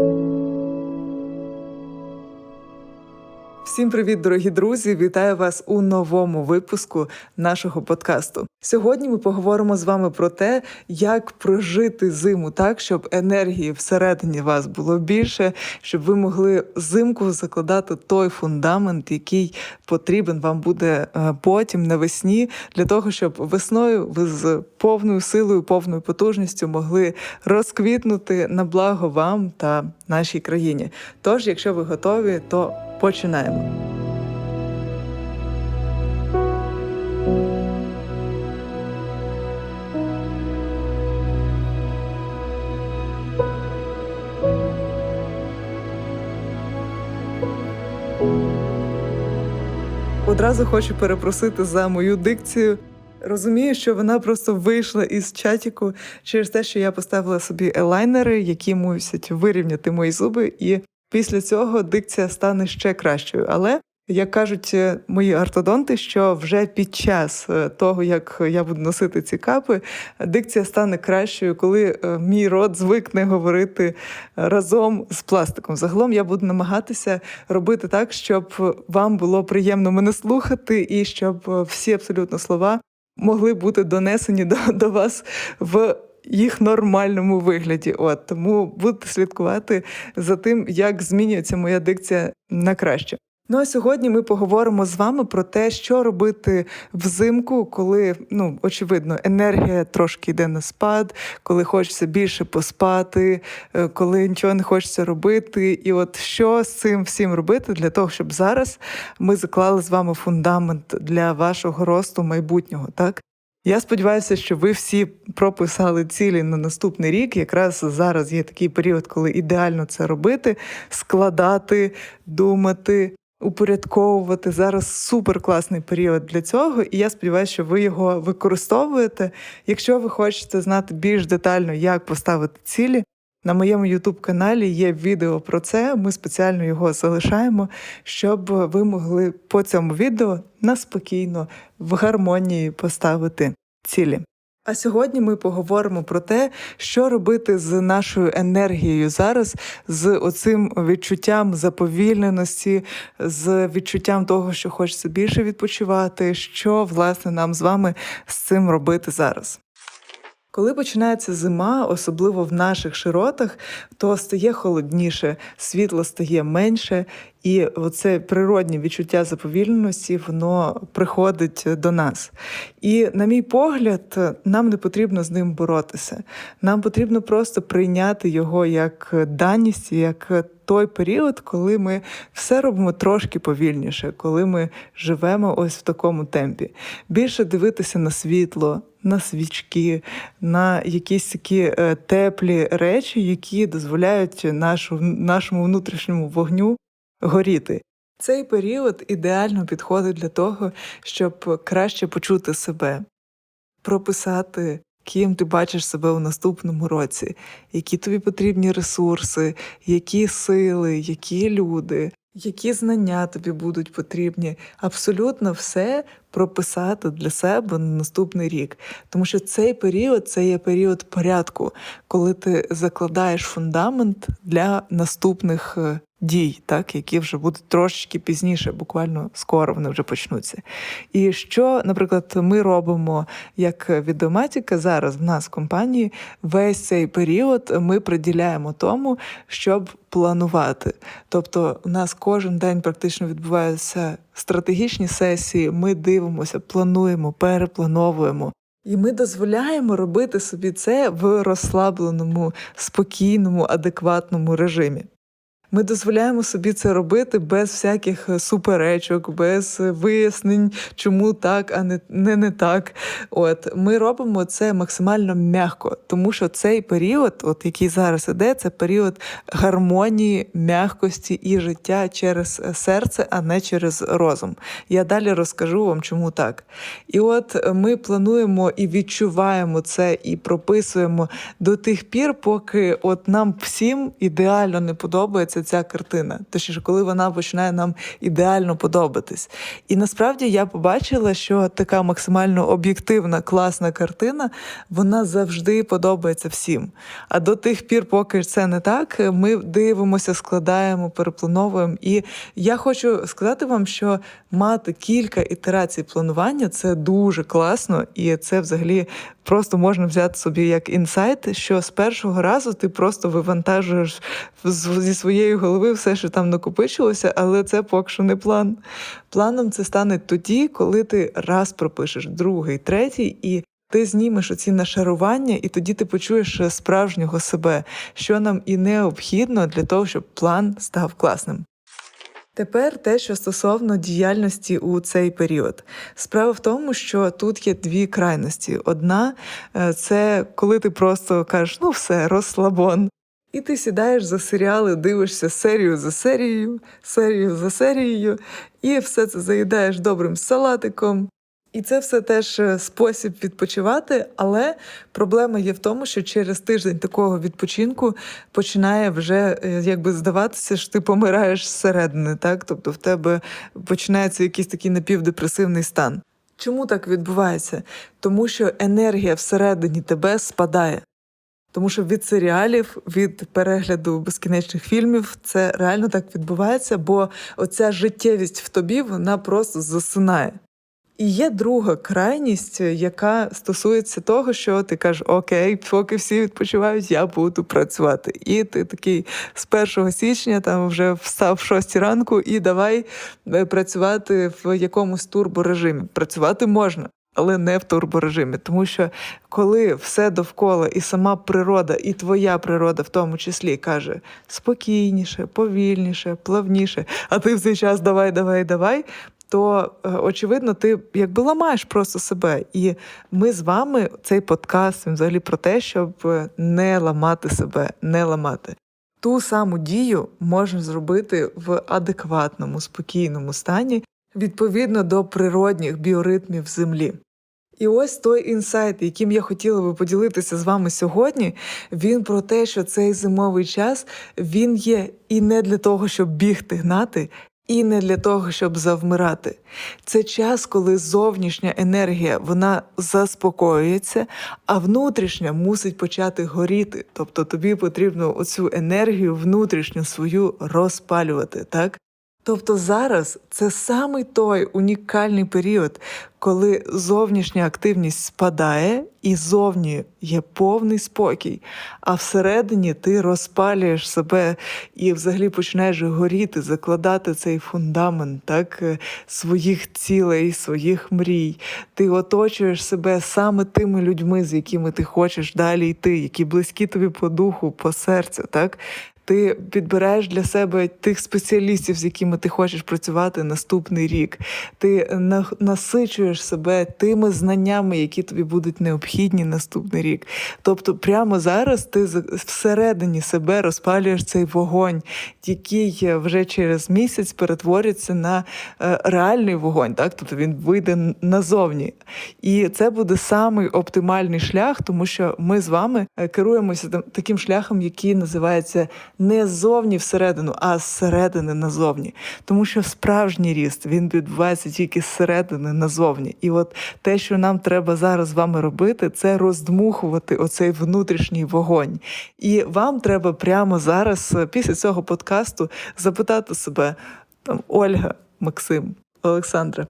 Thank you. Всім привіт, дорогі друзі! Вітаю вас у новому випуску нашого подкасту. Сьогодні ми поговоримо з вами про те, як прожити зиму так, щоб енергії всередині вас було більше, щоб ви могли зимку закладати той фундамент, який потрібен вам буде е, потім навесні, для того, щоб весною ви з повною силою, повною потужністю могли розквітнути на благо вам та нашій країні. Тож, якщо ви готові, то починаємо. Одразу хочу перепросити за мою дикцію. Розумію, що вона просто вийшла із чатіку через те, що я поставила собі елайнери, які мусять вирівняти мої зуби, і після цього дикція стане ще кращою. Але як кажуть е, мої ортодонти, що вже під час е, того, як я буду носити ці капи, дикція стане кращою, коли е, мій рот звикне говорити разом з пластиком. Загалом я буду намагатися робити так, щоб вам було приємно мене слухати, і щоб всі абсолютно слова могли бути донесені до, до вас в. Їх нормальному вигляді, от тому будете слідкувати за тим, як змінюється моя дикція на краще. Ну а сьогодні ми поговоримо з вами про те, що робити взимку, коли ну очевидно енергія трошки йде на спад, коли хочеться більше поспати, е, коли нічого не хочеться робити. І от що з цим всім робити для того, щоб зараз ми заклали з вами фундамент для вашого росту майбутнього, так? Я сподіваюся, що ви всі прописали цілі на наступний рік. Якраз зараз є такий період, коли ідеально це робити, складати, думати, упорядковувати. Зараз супер класний період для цього, і я сподіваюся, що ви його використовуєте. Якщо ви хочете знати більш детально, як поставити цілі. На моєму youtube каналі є відео про це. Ми спеціально його залишаємо, щоб ви могли по цьому відео наспокійно в гармонії поставити цілі. А сьогодні ми поговоримо про те, що робити з нашою енергією зараз, з оцим відчуттям заповільненості, з відчуттям того, що хочеться більше відпочивати, що власне нам з вами з цим робити зараз. Коли починається зима, особливо в наших широтах, то стає холодніше, світло стає менше, і оце природне відчуття заповільненості, воно приходить до нас. І, на мій погляд, нам не потрібно з ним боротися. Нам потрібно просто прийняти його як даність, як той період, коли ми все робимо трошки повільніше, коли ми живемо ось в такому темпі. Більше дивитися на світло, на свічки, на якісь такі е, теплі речі, які дозволяють нашу, нашому внутрішньому вогню горіти. Цей період ідеально підходить для того, щоб краще почути себе, прописати, ким ти бачиш себе у наступному році, які тобі потрібні ресурси, які сили, які люди, які знання тобі будуть потрібні. Абсолютно все прописати для себе на наступний рік. Тому що цей період це є період порядку, коли ти закладаєш фундамент для наступних е, дій, так, які вже будуть трошечки пізніше, буквально скоро вони вже почнуться. І що, наприклад, ми робимо як відоматіка зараз в нас в компанії, весь цей період ми приділяємо тому, щоб планувати. Тобто, у нас кожен день практично відбуваються стратегічні сесії, ми дивимося, плануємо, переплановуємо. І ми дозволяємо робити собі це в розслабленому, спокійному, адекватному режимі. Ми дозволяємо собі це робити без всяких е, суперечок, без вияснень, чому так, а не не, не так. От ми робимо це максимально м'яко, тому що цей період, от який зараз іде, це період гармонії, м'якості і життя через е, серце, а не через розум. Я далі розкажу вам, чому так. І от ми плануємо і відчуваємо це, і прописуємо до тих пір, поки от нам всім ідеально не подобається формується ця картина, точніше, коли вона починає нам ідеально подобатись. І насправді я побачила, що така максимально об'єктивна, класна картина, вона завжди подобається всім. А до тих пір, поки це не так, ми дивимося, складаємо, переплановуємо. І я хочу сказати вам, що мати кілька ітерацій планування це дуже класно, і це взагалі просто можна взяти собі як інсайт, що з першого разу ти просто вивантажуєш зі своєї голови все, що там накопичилося, але це поки що не план. Планом це стане тоді, коли ти раз пропишеш другий, третій і. Ти знімеш оці нашарування, і тоді ти почуєш справжнього себе, що нам і необхідно для того, щоб план став класним. Тепер те, що стосовно діяльності у цей період. Справа в тому, що тут є дві крайності. Одна е, це коли ти просто кажеш, ну все, розслабон. І ти сідаєш за серіали, дивишся серію за серією, серію за серією, і все це заїдаєш добрим салатиком, і це все теж е, спосіб відпочивати, але проблема є в тому, що через тиждень такого відпочинку починає вже е, якби здаватися, що ти помираєш зсередини, так? Тобто в тебе починається якийсь такий напівдепресивний стан. Чому так відбувається? Тому що енергія всередині тебе спадає. Тому що від серіалів, від перегляду безкінечних фільмів це реально так відбувається, бо оця життєвість в тобі вона просто засинає. І є друга крайність, яка стосується того, що ти кажеш, окей, поки всі відпочивають, я буду працювати. І ти такий з 1 січня там вже встав в 6 ранку і давай е, працювати в якомусь турборежимі. Працювати можна. Але не в турборежимі, тому що коли все довкола, і сама природа, і твоя природа в тому числі каже спокійніше, повільніше, плавніше, а ти в цей час давай, давай, давай, то е, очевидно, ти якби ламаєш просто себе. І ми з вами цей подкаст він взагалі про те, щоб е, не ламати себе, не ламати. Ту саму дію можна зробити в адекватному, спокійному стані відповідно до природних біоритмів землі. І ось той інсайт, яким я хотіла би поділитися з вами сьогодні, він про те, що цей зимовий час він є і не для того, щоб бігти гнати, і не для того, щоб завмирати. Це час, коли зовнішня енергія вона заспокоюється, а внутрішня мусить почати горіти. Тобто тобі потрібно оцю енергію внутрішню свою розпалювати, так? Тобто зараз це саме той унікальний період, коли зовнішня активність спадає і зовні є повний спокій, а всередині ти розпалюєш себе і взагалі починаєш горіти, закладати цей фундамент так, е, своїх цілей, своїх мрій. Ти оточуєш себе саме тими людьми, з якими ти хочеш далі йти, які близькі тобі по духу, по серцю. так? Ти підбираєш для себе тих спеціалістів, з якими ти хочеш працювати наступний рік. Ти насичуєш себе тими знаннями, які тобі будуть необхідні наступний рік. Тобто, прямо зараз ти всередині себе розпалюєш цей вогонь, який вже через місяць перетвориться на е, реальний вогонь. Так, тобто він вийде назовні. І це буде самий оптимальний шлях, тому що ми з вами е, керуємося таким шляхом, який називається не ззовні всередину, а зсередини назовні. Тому що справжній ріст він відбувається тільки зсередини назовні. І от те, що нам треба зараз з вами робити, це роздмухувати оцей внутрішній вогонь. І вам треба прямо зараз, після цього подкасту, запитати себе, там, Ольга, Максим, Олександра,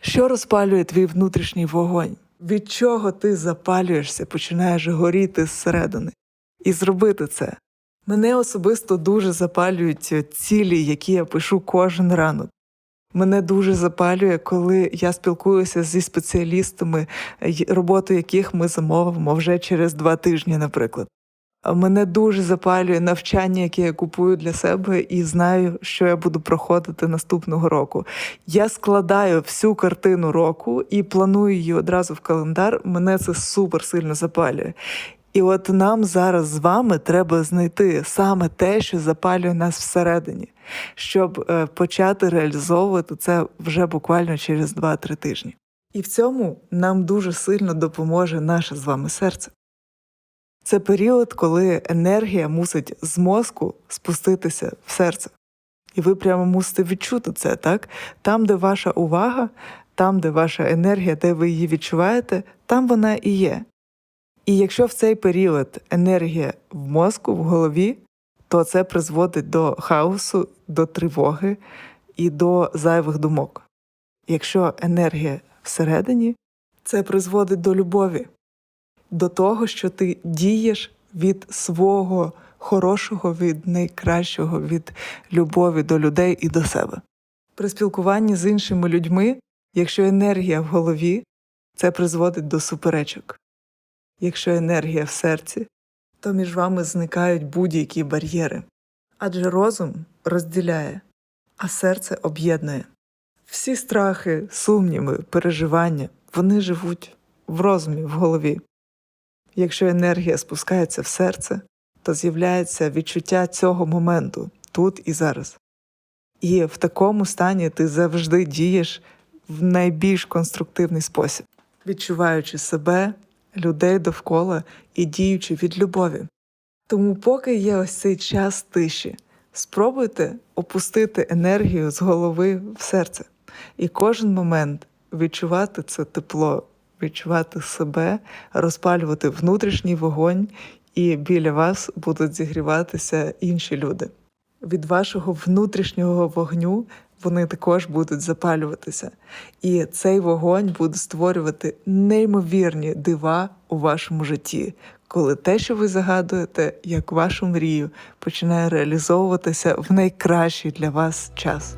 що розпалює твій внутрішній вогонь? Від чого ти запалюєшся, починаєш горіти зсередини? І зробити це. Мене особисто дуже запалюють цілі, які я пишу кожен ранок. Мене дуже запалює, коли я спілкуюся зі спеціалістами, роботу яких ми замовимо вже через два тижні, наприклад. Мене дуже запалює навчання, яке я купую для себе, і знаю, що я буду проходити наступного року. Я складаю всю картину року і планую її одразу в календар. Мене це супер сильно запалює. І от нам зараз з вами треба знайти саме те, що запалює нас всередині, щоб е, почати реалізовувати це вже буквально через 2-3 тижні. І в цьому нам дуже сильно допоможе наше з вами серце. Це період, коли енергія мусить з мозку спуститися в серце. І ви прямо мусите відчути це, так? Там, де ваша увага, там, де ваша енергія, де ви її відчуваєте, там вона і є. І якщо в цей період енергія в мозку, в голові, то це призводить до хаосу, до тривоги і до зайвих думок. Якщо енергія всередині, це призводить до любові, до того, що ти дієш від свого хорошого, від найкращого, від любові до людей і до себе. При спілкуванні з іншими людьми, якщо енергія в голові, це призводить до суперечок. Якщо енергія в серці, то між вами зникають будь-які бар'єри. Адже розум розділяє, а серце об'єднує. Всі страхи, сумніви, переживання вони живуть в розумі, в голові. Якщо енергія спускається в серце, то з'являється відчуття цього моменту тут і зараз. І в такому стані ти завжди дієш в найбільш конструктивний спосіб, відчуваючи себе, людей довкола і діючи від любові. Тому, поки є ось цей час тиші, спробуйте опустити енергію з голови в серце і кожен момент відчувати це тепло, відчувати себе, розпалювати внутрішній вогонь, і біля вас будуть зігріватися інші люди. Від вашого внутрішнього вогню вони також будуть запалюватися, і цей вогонь буде створювати неймовірні дива у вашому житті, коли те, що ви загадуєте, як вашу мрію, починає реалізовуватися в найкращий для вас час.